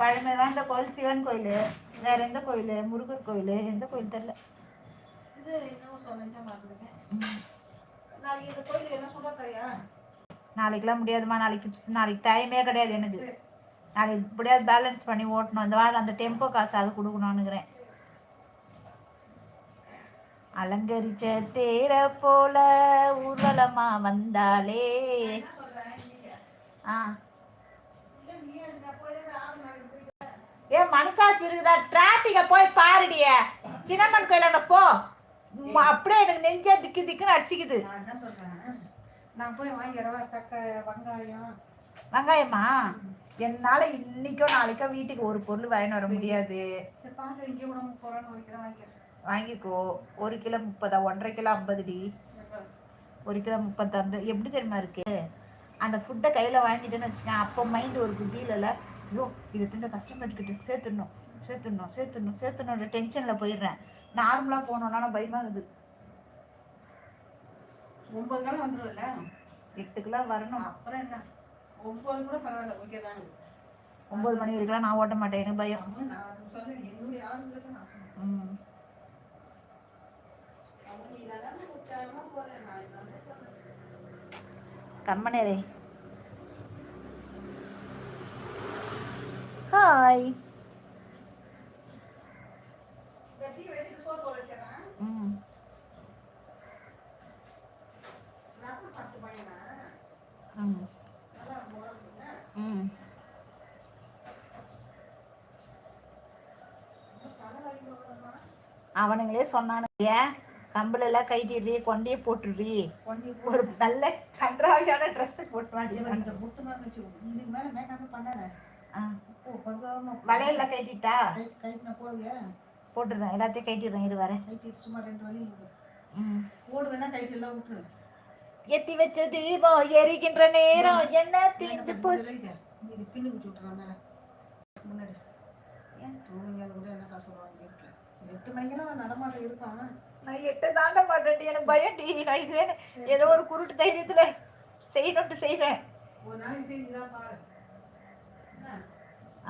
பழமை வாய்ந்த கோயில் சிவன் கோயில் வேற எந்த கோயில் முருகர் கோயில் எந்த கோயில் தெரியல. இது மறந்துட்டேன். நாளைக்கு இந்த என்ன சொல்ல தரியா முடியாதும்மா நாளைக்கு நாளைக்கு டைமே கிடையாது எனக்கு. நாளைக்கு இப்படியாவது பேலன்ஸ் பண்ணி ஓட்டணும். இந்த வாரம் அந்த டெம்போ காசு அது கொடுக்கணும்னுக்கிறேன் அலங்கரிச்ச தேர போல ஊர்வலமா வந்தாலே ஆ இல்லை நீ அதுக்கு போய் ஆடு நாளைக்கு போயிட்டு ஏன் மனசாட்சி இருக்குதா? டிராபிக்க போய் பாருடிய. சின்னம்மன் கோயிலாண்ட போ. அப்படியே எனக்கு நெஞ்சே திக்கு திக்குன்னு அடிச்சுக்குது. நான் போய் வாங்கிடுறவா தக்க வெங்காயம். வெங்காயமா? என்னால இன்னைக்கோ நாளைக்கோ வீட்டுக்கு ஒரு பொருள் வாங்கிட்டு வர முடியாது. வாங்கிக்கோ. ஒரு கிலோ முப்பதா? ஒன்றரை கிலோ ஐம்பதுடி ஒரு கிலோ முப்பத்தந்து எப்படி தெரியுமா இருக்கு? அந்த ஃபுட்டை கையில் வாங்கிட்டேன்னு வச்சுக்கேன் அப்போ மைண்ட் ஒரு குதியில ஐயோ இது தின்ன கஸ்டமர்கிட்ட சேர்த்துடணும் சேர்த்துடணும் சேர்த்துடணும் சேர்த்துடணும் டென்ஷனில் போயிடுறேன். நார்மலாக போனோன்னா நான் பயமாகுது ஒன்பது நாள் வந்துடும்ல எட்டு கிலோ வரணும். அப்புறம் என்ன? ஒன்பது கூட பரவாயில்ல ஓகே தானே. ஒம்பது மணி வரைக்கும் நான் ஓட்ட மாட்டேன் எனக்கு பயம். ம். அவங்க நீ இதெல்லாம் உற்சாகமா போறேன் நான் என்ன சொல்றேன் கம்மனேரே ஹாய் கட்டி வச்சுட்டு சோறு உழைக்கிறேன் ம் ரசம் சாப்பிட்டு பண்ணினேன் ம் நல்லா முறங்குங்க ம் தலைவலி போகிறோமா அவனுங்களே சொன்னானுங்க கம்பள எல்லாம் கைட்டிடுறி கொண்டையே போட்டுடுறி. கொண்டு ஒரு நல்ல கன்றாவியான ட்ரெஸ் போட்டு வலையில கைட்டிட்டா? போட்டுடுறேன் எல்லாத்தையும் கைட்டிடுறேன். இரு வரேன். சும்மா ரெண்டு வலி இருக்கு. ம். போடுவேன்னா கைட் எல்லாம் விட்டுரு. எத்தி வச்ச தீபம் எரிக்கின்ற நேரம். என்ன தீந்து போச்சு? இது பின்னு மேலே முன்னாடி. ஏன்? தூங்குங்க கூட என்ன காசு சொல்லுவாங்க எட்டு மணிக்கெல்லாம் நடமாட்டம் இருப்பான். நான் எட்ட தாண்ட மாட்டேன்டி. எனக்கு பயம்டி நான் இதுவே ஏதோ ஒரு குருட்டு தைரியத்துல செய்யணும்ட்டு செய்றேன். ஒரு நாளைக்கு செய்யுங்களா பாரு?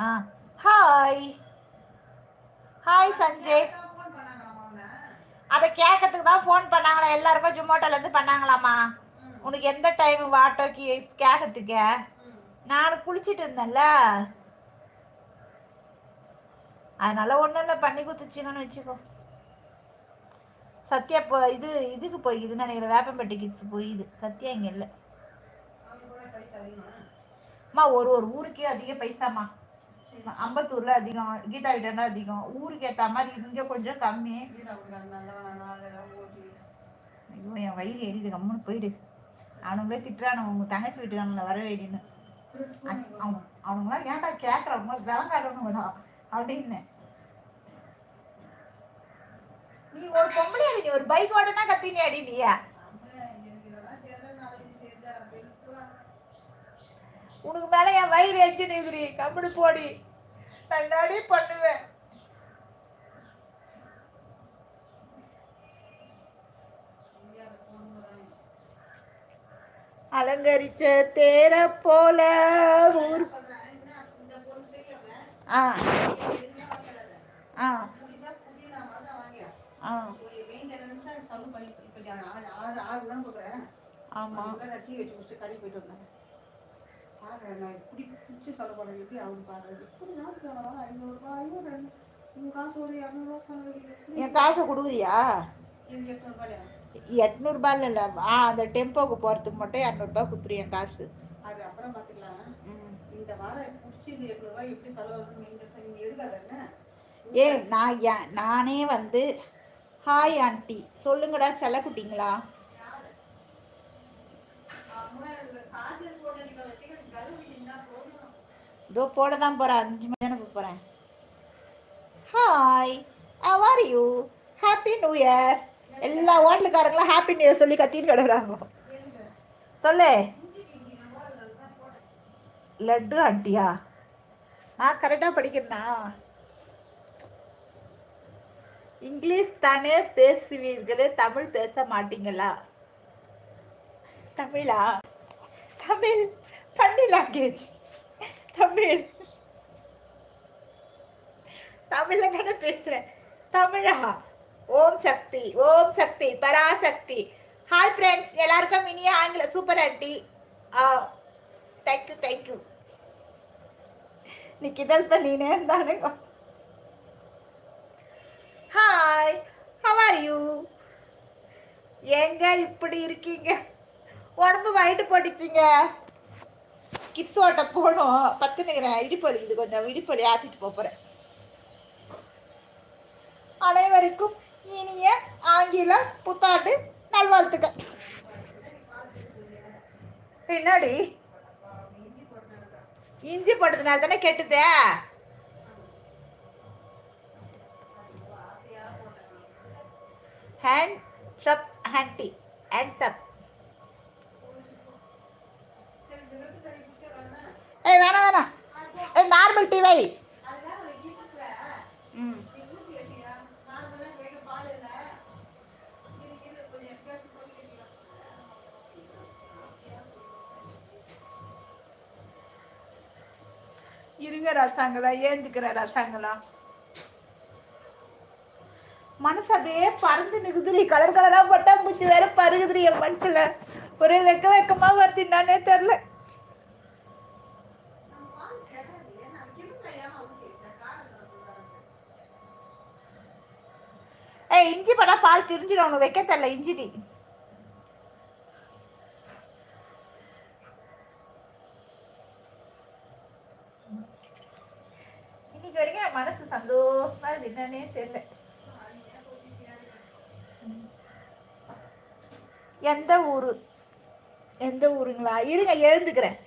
ஆ ஹாய் ஹாய் சஞ்சய். அதை கேட்கறதுக்கு தான் ஃபோன் பண்ணாங்களா? எல்லாருக்கும் ஜுமோட்டோலேருந்து பண்ணாங்களாமா உனக்கு எந்த டைம் வாட்டோக்கு கேட்கறதுக்கு? நான் குளிச்சிட்டு இருந்தேன்ல. அதனால ஒன்றும் இல்லை பண்ணி கொடுத்துச்சிங்கன்னு வச்சுக்கோ. சத்யா இப்போ இது இதுக்கு போய்க்குதுன்னு நினைக்கிறேன் வேப்பம்பட்டி கிட்ஸ் போயிது சத்யா இங்கே இல்லை. அம்மா ஒரு ஒரு ஊருக்கே அதிக பைசாம்மா அம்பத்தூர்ல அதிகம். கீதா கிட்டனா அதிகம். ஊருக்கு ஏற்ற மாதிரி இங்கே கொஞ்சம் கம்மி. ஐயோ என் வயிறு எரியுது. கம்முன்னு போயிடு. அவனுங்களே திட்டுறானுங்க. உங்க தங்கச்சி வீட்டுக்கானுங்கள வர வேண்டின்னு அவன் அவனுங்களாம் ஏன்டா கேட்குறவங்க விளங்காதவனுங்கடா அப்படின்னு. நீ ஒரு பொம்பளை அடி. நீ ஒரு பைக் ஓடனா கத்தினி அடிலியா உனக்கு மேல என் வயிறு எரிஞ்சு நிகுறி கம்முனு போடி. கண்ணாடி பண்ணுவேன். அலங்கரிச்ச தேர போல ஊர். ஆ. ஆ. ஆ. ஆமா என் காசை கொடுக்குறியா? எட்நூறுபா இல்லை ஆ அந்த டெம்போக்கு போகிறதுக்கு மட்டும் இரநூறுபா கொடுத்துரு என் காசு. அது அப்புறம் பாத்துக்கலாம். ம். இந்த வாரம் எட்டு ரூபாய் எப்படி செலவாகுதுன்னு நீங்க நீங்க எடுக்காதன்னு ஏ நான் நானே வந்து ஹாய் ஆண்டி சொல்லுங்கடா செல்லக்குட்டிங்களா அம்மா இதுல சார்ஜர் போட்டு நீங்க வச்சுக்க கருவிட்டீங்கன்னா போதும் இதோ போட தான் போகிறேன் அஞ்சு மணி தானே போகிறேன் hi how are you happy new year எல்லா ஹோட்டலுக்காரங்களும் ஹாப்பி நியூ இயர் சொல்லி கத்தின்னு கிடக்குறாங்க. சொல்லு. லட்டு ஆண்டியா? நான் கரெக்டாக படிக்கிறேனா? இங்கிலீஷ் தானே பேசுவீர்களே தமிழ் பேச மாட்டீங்களா? தமிழா? தமிழ் பண்ணி லாங்குவேஜ் தமிழ். தமிழ்ல தானே பேசுறேன். தமிழா? ஓம் சக்தி ஓம் சக்தி பராசக்தி. ஹாய் ஃப்ரெண்ட்ஸ் எல்லாருக்கும் இனிய ஆங்கில சூப்பர் ஆண்டி ஆ தேங்க்யூ தேங்க்யூ நீ கிதல் பண்ணினே இருந்தானுங்க. ஹாய் ஹவ் ஆர் யூ எங்க இப்படி இருக்கீங்க? உடம்பு வயிட்டு போட்டுச்சிங்க. கிப்ஸ் ஓட்ட போகணும் பத்து நிக்கிறேன் இடிப்பொலி. இது கொஞ்சம் இடிப்பொலி ஆத்திட்டு போப் போறேன். அனைவருக்கும் இனிய ஆங்கில புத்தாண்டு நல்வாழ்த்துக்கள். பின்னாடி இஞ்சி போட்டதுனால தானே கெட்டுதே? ஹேண்ட் சப் ஹேண்டி ஹேண்ட் சப் ஏய் வேணாம் வேணாம் ஏய் நார்மல் டீ வை ம் இருங்க ரசங்களா ஏந்துக்கிற ரசாங்களா மனசு அப்படியே பறந்து நிக்குதுரி கலர் கலரா பட்டா பூச்சி வேற பருகுதுரி என் மனசுல. ஒரே வெக்க வெக்கமா வருது என்னன்னே தெரில ஏய் இஞ்சி படா பால் திரிஞ்சிடும். உனக்கு வைக்க தெரில இஞ்சிடி டீ இன்னைக்கு வரைக்கும் என் மனசு சந்தோஷமா இருக்கு என்னன்னே தெரியல எந்த ஊரு? எந்த ஊருங்களா? இருங்க எழுந்துக்கிறேன்.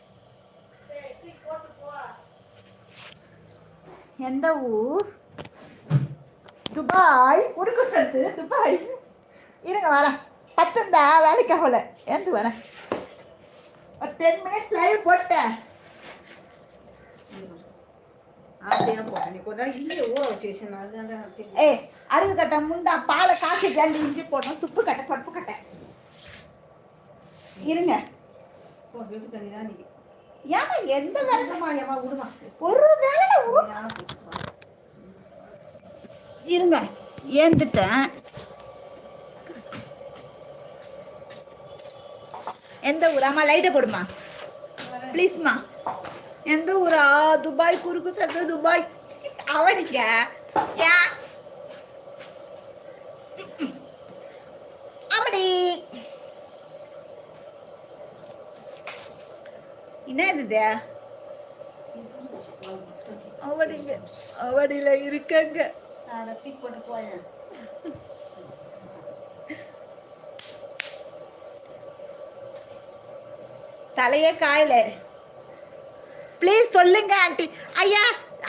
எந்த ஊர்? துபாய். உருக்கு சத்து துபாய். இருங்க வரேன் பத்துந்தா வேலைக்கு ஆகல ஏந்து வரேன் ஒரு டென் மினிட்ஸ் லைவ் போட்டேன். ஏய் அருகு கட்டை முண்டா பாலை காய்ச்சி ஜாண்டி இஞ்சி போடணும் துப்பு கட்டை பருப்பு கட்டை. இருங்க. ஏமா எந்த வேலை ஏமா விடுமா. ஒரு இருங்க ஏந்துட்டேன். எந்த ஊர்? அம்மா லைட்டை போடுமா? ப்ளீஸ்மா எந்த ஊரா? துபாய் குறுக்கு சத்து துபாய். அவடிக்க ஏன் அப்படி என்ன இது அவடிங்க அவடியில இருக்கங்க. போட்டு போயேன் தலையே காயல. ப்ளீஸ் சொல்லுங்க ஆண்டி ஐயா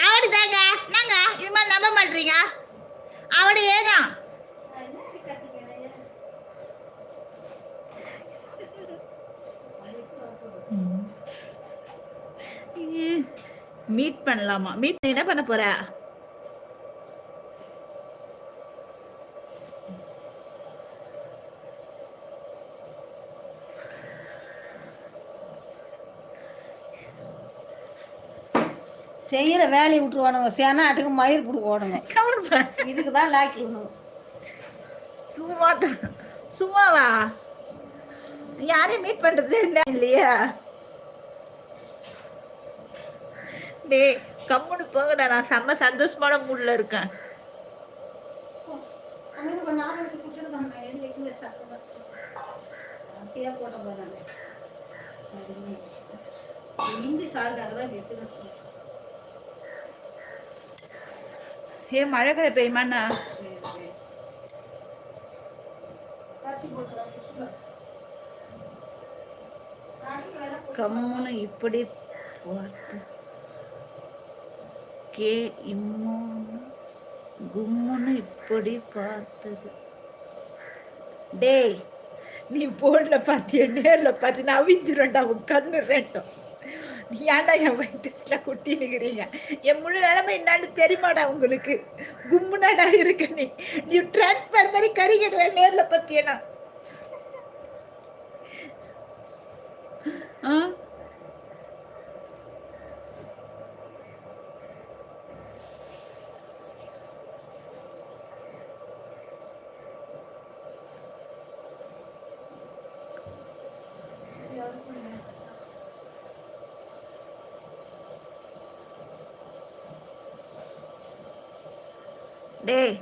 அவடி தாங்க நாங்க இது மாதிரி நம்ப மாட்டீங்க அவடி ஏதான் மீட் பண்ணலாமா? மீட் என்ன பண்ண போற? செய்யற வேலையை விட்டுருவானுங்க. சேனா ஆட்டுக்கு மயிர் பிடிக்க ஓடணும் கவனிப்பா இதுக்கு தான் லாக்கி விடணும். சும்மா. சும்மாவா? யாரையும் மீட் பண்றது என்ன இல்லையா? டேய் கம்முன்னு போங்கடா. நான் செம்ம சந்தோஷமான மூட்ல இருக்கேன். ஏ மழை கரை பெய்யுமாண்ணா கம்முன்னு இப்படி பார்த்து. கே இம்முன்னு கும்முன்னு இப்படி பார்த்தது. டேய் நீ போன்ல பார்த்திய நேரில் பார்த்து நான் அவிஞ்சிருண்டா உன் கண்ணு ரெண்டும் நீ ஏன்டா என் வயிற்றுல குட்டி நிற்கிறீங்க என் முழு நிலைமை என்னான்னு தெரியுமாடா உங்களுக்கு? கும்முனாடா இருக்க நீ. நீ டிரான்ஸ்பர் மாதிரி கறிக்கிற நேரில் பார்த்தியனா ஆ? டேய்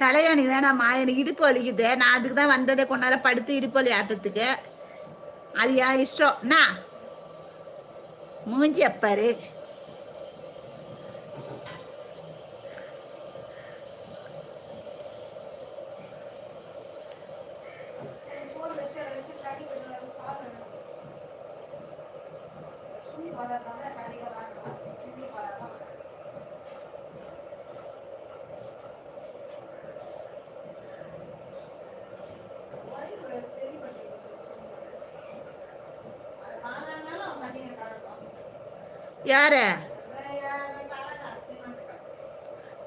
தலையாணி வேணாம்மா எனக்கு இடுப்பு வலிக்குது. நான் அதுக்கு தான் வந்ததே கொஞ்ச நேரம் படுத்து இடுப்பு வலி ஆத்தத்துக்கு அது என் இஷ்டம். என்ன மூஞ்சி அப்பாரு சோறு வச்சு அதை வச்சு கட்டி விடுறது பாருங்க சுண்ணி பதார்த்தம் தான் கடையில் வாங்கணும் சுண்ணி பதார்த்தம் வயிறு சரி பண்ணிடுச்சு அது வாங்கினாலும் அவன் பண்ணிங்க கலக்கும் யார?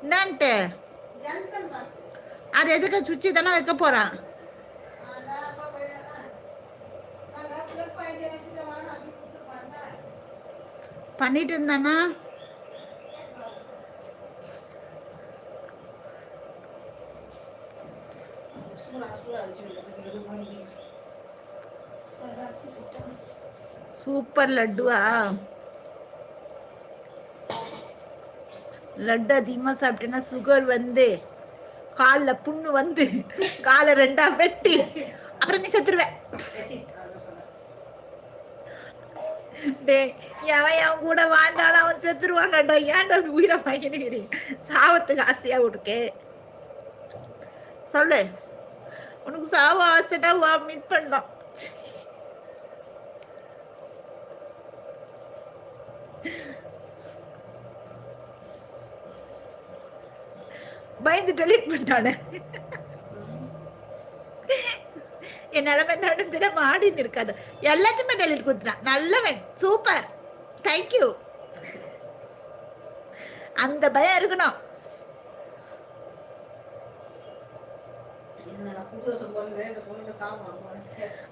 என்னன்ட்டு? அது எதுக்கு சுச்சி தானே வைக்க போறான் பண்ணிட்டு இருந்தானா? சூப்பர் லட்டுவா? லட்டு அதிகமாக சாப்பிட்டேன்னா சுகர் வந்து காலில் புண்ணு வந்து காலை ரெண்டா வெட்டி அப்புறம் நீ செத்துருவேன் எவன் என் கூட வாழ்ந்தாலும் அவன் செத்துருவான்டா ஏன்டா அப்படி உயிரை வாங்கினுக்கிறீங்க சாவத்துக்கு ஆசையா உனக்கு? சொல்லு. உனக்கு சாவ ஆசைட்டா வாமிட் பண்ணலாம். பயந்து டெலிட் பண்ணிட்டானே. என் நிலைமை தெரியாம ஆடின்னு இருக்காது. எல்லாத்தையுமே டெலிட் கொடுத்துட்டான். நல்லவன். சூப்பர் தேங்க்யூ அந்த பயம் இருக்கணும்.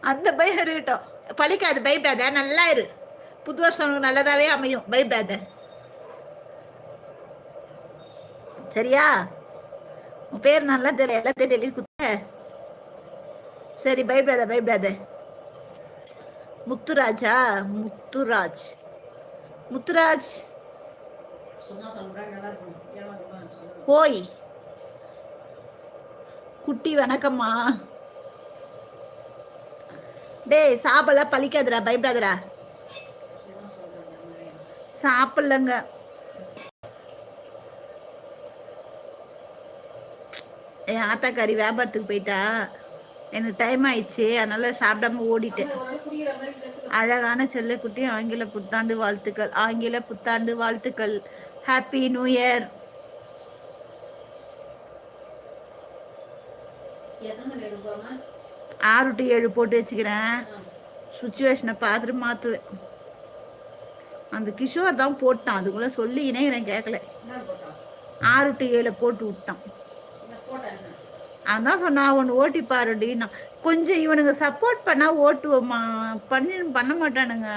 அந்த பயம் இருக்கட்டும். பழிக்காது பயப்படாத நல்லா இரு. புது வருஷம் நல்லதாவே அமையும். பயப்படாத சரியா? உன் பேர் நல்லா தெரியல எல்லாத்தையும் டெலிட் குத்த சரி பயப்படாத பயப்படாத முத்துராஜா முத்துராஜ். முத்துராஜ். போய். ஓய் குட்டி வணக்கம்மா. டேய் சாப்பிடல பழிக்காதடா பயப்படாதடா சாப்பிடலங்க. என் ஆத்தாக்காரி வியாபாரத்துக்கு போயிட்டா. எனக்கு டைம் ஆயிடுச்சு. அதனால சாப்பிடாம ஓடிட்டேன். அழகான செல்லக்குட்டி ஆங்கில புத்தாண்டு வாழ்த்துக்கள். ஆங்கில புத்தாண்டு வாழ்த்துக்கள். ஹாப்பி நியூ இயர் ஆறு டு ஏழு போட்டு வச்சுக்கிறேன். சுச்சுவேஷனை பார்த்துட்டு மாற்றுவேன். அந்த கிஷோர் தான் போட்டான். அதுக்குள்ளே சொல்லி இணைகிறேன் கேட்கல ஆறு டு ஏழு போட்டு விட்டான். அவன் தான் சொன்னான் ஒன்று பாருடின்னா கொஞ்சம் இவனுங்க சப்போர்ட் பண்ணா ஓட்டுவோம்மா. பண்ணி பண்ண மாட்டானுங்க.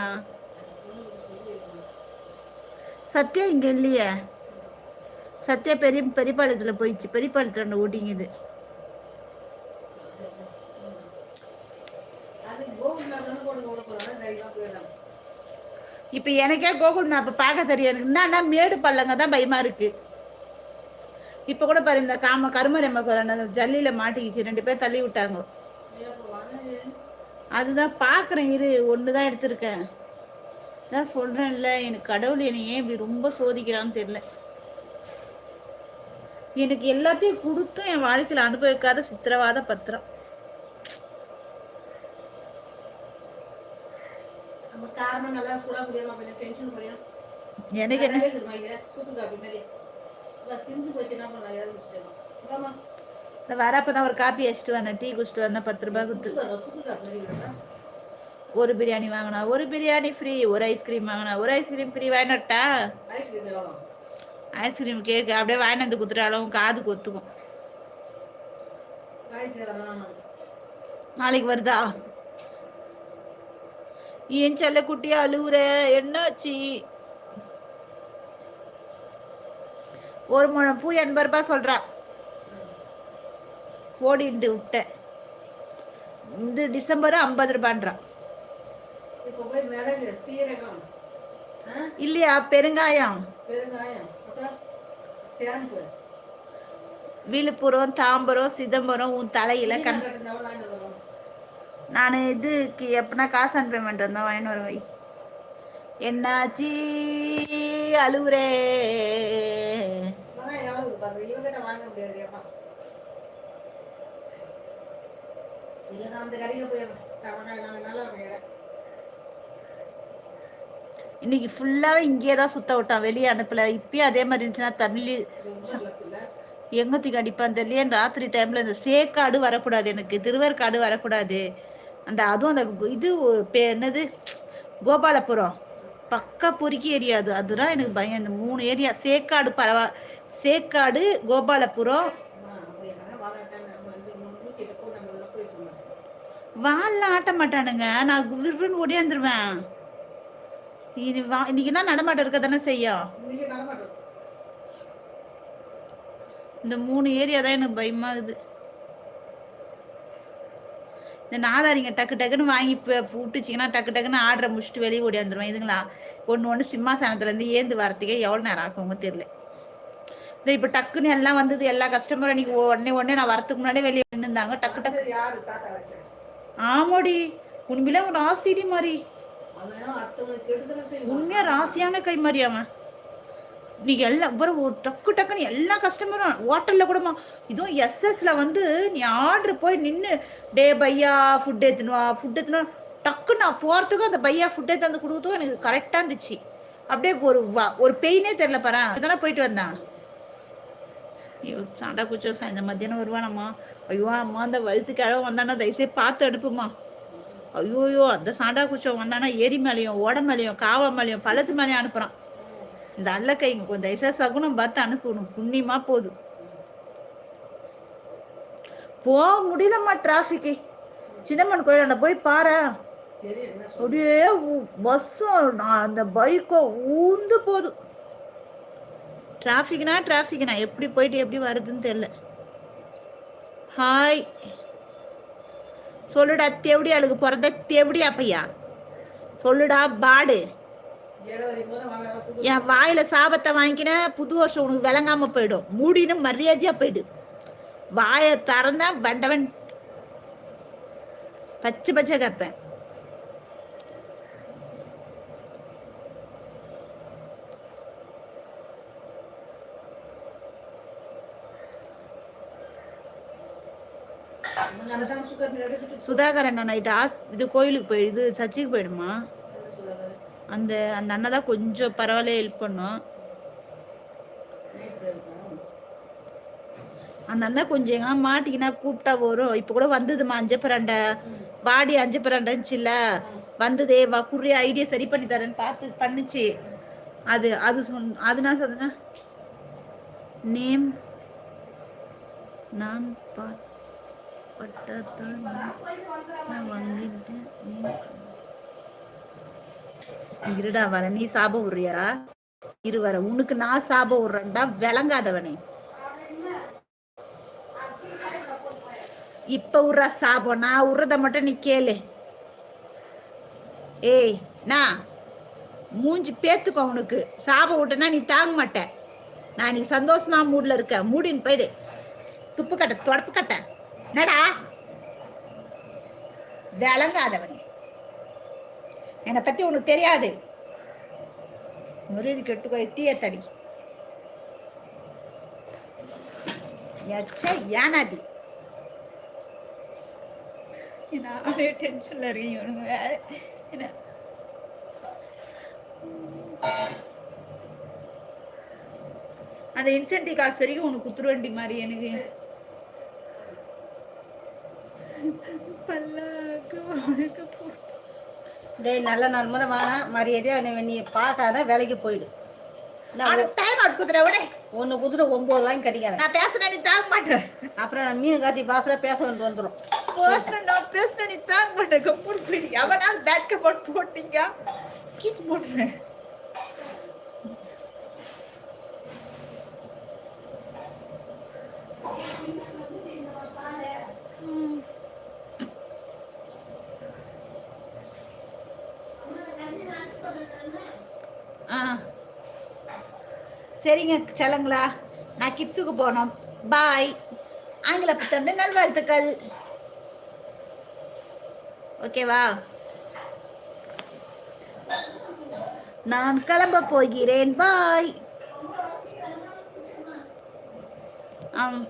சத்யா இங்கே இல்லையே. சத்யா பெரிய பெரியபாளையத்தில் போயிடுச்சு. பெரியபாளையத்தில் ஓட்டிங்குது. இப்போ எனக்கே கோகுல் மேப்பை பார்க்க தெரியும் என்னன்னா மேடு பள்ளங்க தான் பயமா இருக்கு. இப்போ கூட பாரு இந்த காம கருமரம்ம அந்த ஜல்லியில் மாட்டிக்கிச்சு. ரெண்டு பேர் தள்ளி விட்டாங்க. அதுதான் பார்க்குறேன் இரு ஒன்று தான் எடுத்திருக்கேன். தான் சொல்கிறேன்ல எனக்கு கடவுள் என்னை ஏன் இப்படி ரொம்ப சோதிக்கிறான்னு தெரியல. எனக்கு எல்லாத்தையும் கொடுத்தும் என் வாழ்க்கையில் அனுபவிக்காத சித்திரவாத பத்திரம். எனக்கு என்ன? இந்த வரப்போ தான் ஒரு காப்பி வச்சுட்டு வந்தேன். டீ குடிச்சிட்டு வந்தேன். பத்து ரூபாய் கொடுத்து. ஒரு பிரியாணி வாங்கினா ஒரு பிரியாணி ஃப்ரீ ஒரு ஐஸ்கிரீம் வாங்கினா ஒரு ஐஸ்கிரீம் ஃப்ரீ வாங்கினட்டா? ஐஸ்கிரீம் கேக்கு அப்படியே வாங்கிட்டு வந்து குத்துட்டாலும் காது கொத்துக்கும். நாளைக்கு வருதா? ஏன் செல்ல குட்டியா அழுவுற என்னாச்சு? ஒரு முழம் பூ எண்பது ரூபாய் சொல்றா. ஓடிட்டு விட்டேன் இந்த டிசம்பர் ஐம்பது ரூபான்றா. இப்போ போய் மிளகு சீரகம் ஆ? இல்லையா பெருங்காயம். விழுப்புரம் தாம்பரம் சிதம்பரம் உன் தலையில கண் நான் இதுக்கு எப்பனா காசு ஆன் பேமெண்ட் வந்தா வாங்கின்னு வர வை என்னாச்சி? அழுவுறே. இன்னைக்கு ஃபுல்லாவே இங்கேயே தான் சுத்த விட்டான். வெளியே அனுப்பல. இப்பயும் அதே மாதிரி இருந்துச்சுன்னா தமிழ் எங்கத்துக்கு அடிப்பான் தெரியல ராத்திரி டைம்ல இந்த சேக்காடு வரக்கூடாது எனக்கு. திருவேற்காடு வரக்கூடாது. அந்த அதுவும் அந்த இது என்னது? கோபாலபுரம். பக்கா பொறுக்கி ஏரியா அது அதுதான் எனக்கு பயம். இந்த மூணு ஏரியா. சேக்காடு பரவா சேக்காடு கோபாலபுரம். வால்லாம் ஆட்ட மாட்டானுங்க. நான் விருன்னு ஓடியாந்துருவேன். இது வா இன்னைக்கு தான் நடமாட்டம் இருக்க? தானே செய்யும். இந்த மூணு ஏரியா தான் எனக்கு பயமாகுது. இந்த நாதாரிங்க டக்கு டக்குன்னு வாங்கி விட்டுச்சிங்கன்னா டக்கு டக்குன்னு ஆர்டரை முடிச்சுட்டு வெளியே ஓடியாந்துருவேன் இதுங்களா? ஒன்று ஒன்று சிம்மாசனத்துலேருந்து ஏந்து வரத்துக்கே எவ்வளோ நேரம் ஆகுங்க தெரியல. இந்த இப்போ டக்குன்னு எல்லாம் வந்தது எல்லா கஸ்டமரும் இன்னைக்கு உடனே உடனே நான் வரத்துக்கு முன்னாடியே வெளியே நின்றுந்தாங்க டக்கு டக்கு ஆமாடி. உண்மையில ஒரு ராசிடி மாதிரி. அவன் அடுத்தவனுக்கு கெடுதல செய்வான். உண்மையா ராசியான கை மாதிரி அவன். நீ எல்லாம் அப்புறம் ஒரு டக்கு டக்குன்னு எல்லா கஸ்டமரும் ஹோட்டலில் கூடமா இதுவும் எஸ்எஸ்ல வந்து நீ ஆர்டர் போய் நின்று டே பையா ஃபுட் எடுத்துன்னு ஃபுட் எடுத்துன்னு டக்குன்னு நான் போகிறதுக்கும் அந்த பையா ஃபுட் எடுத்து வந்து எனக்கு கரெக்டாக இருந்துச்சு. அப்படியே ஒரு வா- ஒரு பெயினே தெரில பாரு. இதெல்லாம் போயிட்டு வந்தான். ஐயோ சாண்டா குச்சோ சாய் இந்த மத்தியானம் வருவானம்மா ஐயோ அம்மா அந்த வழுத்து கிழவ வந்தானா? தயவுசே பார்த்து அனுப்புமா ஐயோயோ அந்த சாண்டா குச்சம் வந்தானா? ஏரி மேலேயும் ஓட மேலேயும் காவா மேலேயும் பள்ளத்து மேலேயும் அனுப்புகிறான் இந்த அல்ல கைங்க கொஞ்சம் ஐசா சகுனம் பார்த்து அனுப்பணும். புண்ணியமா போதும் போக முடியலம்மா டிராஃபிக்கு சின்னம்மன் கோயிலாண்ட போய் பாரு. அப்படியே பஸ்ஸும் அந்த பைக்கும் ஊந்து போதும் டிராஃபிக்னா டிராஃபிக்னா எப்படி போயிட்டு எப்படி வருதுன்னு தெரில ஹாய் சொல்லுடா தேவடி அழுகு பிறந்த தேவடியா பையா? சொல்லுடா பாடு ஜனவரி முதல் வாங்க புது என் வாயில சாபத்தை வாங்கிக்கின புது வருஷம் உனக்கு விளங்காம போயிடும். மூடின்னு மரியாதையா போயிடு. வாயை திறந்தா வண்டவன். பச்சை பச்சை கப்பேன். சுதாகர் அண்ணா நைட்டு ஆஸ் இது கோயிலுக்கு போயிடுது இது சர்ச்சுக்கு போயிடுமா? அந்த அந்த அண்ணன் தான் கொஞ்சம் பரவாயில்ல ஹெல்ப் பண்ணும். அந்த அண்ணன் கொஞ்சம் எங்கன்னா மாட்டிக்கினா கூப்பிட்டா வரும். இப்போ கூட வந்ததுமா அஞ்சு பிரண்டை. பாடி அஞ்சு பிரண்டைச்சுல வந்ததே வா குறி ஐடியா சரி பண்ணி தரேன்னு பார்த்து பண்ணுச்சு. அது அது சொன் அது நான் சொன்னா நேம் நான் பட்டத்தான் நான் வந்துட்டேன் இருடா வர நீ சாபம் விடுறியாடா இரு வர உனக்கு நான் சாபம் விடுறேன்டா விளங்காதவனே. இப்ப உற சாபம் நான் உறத மட்டும் நீ கேளு. ஏய் நான் மூஞ்சி பேத்துக்கோ உனக்கு. சாபம் விட்டனா நீ தாங்க மாட்ட. நான் நீ சந்தோஷமா மூட்ல இருக்க மூடின்னு போயிடு. துப்பு கட்ட தொடப்பு கட்ட. என்னடா? விளங்காதவனே. என்னை பத்தி உனக்கு தெரியாது. முருதி கெட்டுக்கோ தடி. எச்ச ஏனாதி நானே டென்ஷன்ல இருக்கேன் இவனுங்க வேற. என்ன? அந்த இன்சென்டிவ் காசு வரைக்கும் உனக்கு குத்துருவண்டி மாதிரி எனக்கு. பல்லாக்கு உனக்கு போட்டு. டேய் நல்ல நாள் முதல் வாங்க மரியாதையா நீ பார்க்காத வேலைக்கு போயிடு. டைம் அவுட் குத்துற விட. ஒன்று குதிரை ஒம்பது ரூபாய்க்கு கட்டிக்கிறேன். நான் பேசுறேன் நீ தாங்க மாட்டேன். அப்புறம் நான் மீன் காட்சி பாசில் பேச வேண்டியது வந்துடும் பேசுறேன் நான் பேசுறேன் நீ தாங்க மாட்டேன். கப்பூர் போய் எவனாவது பேட் கப்போர்ட் போட்டீங்க? கிஸ் போட்டுறேன் ஆ சரிங்க செல்லங்களா? நான் கிப்ஸுக்கு போனோம். பாய். ஆங்கில புத்தாண்டு நல்வாழ்த்துக்கள். ஓகேவா? நான் கிளம்ப போகிறேன். பாய். ஆம்.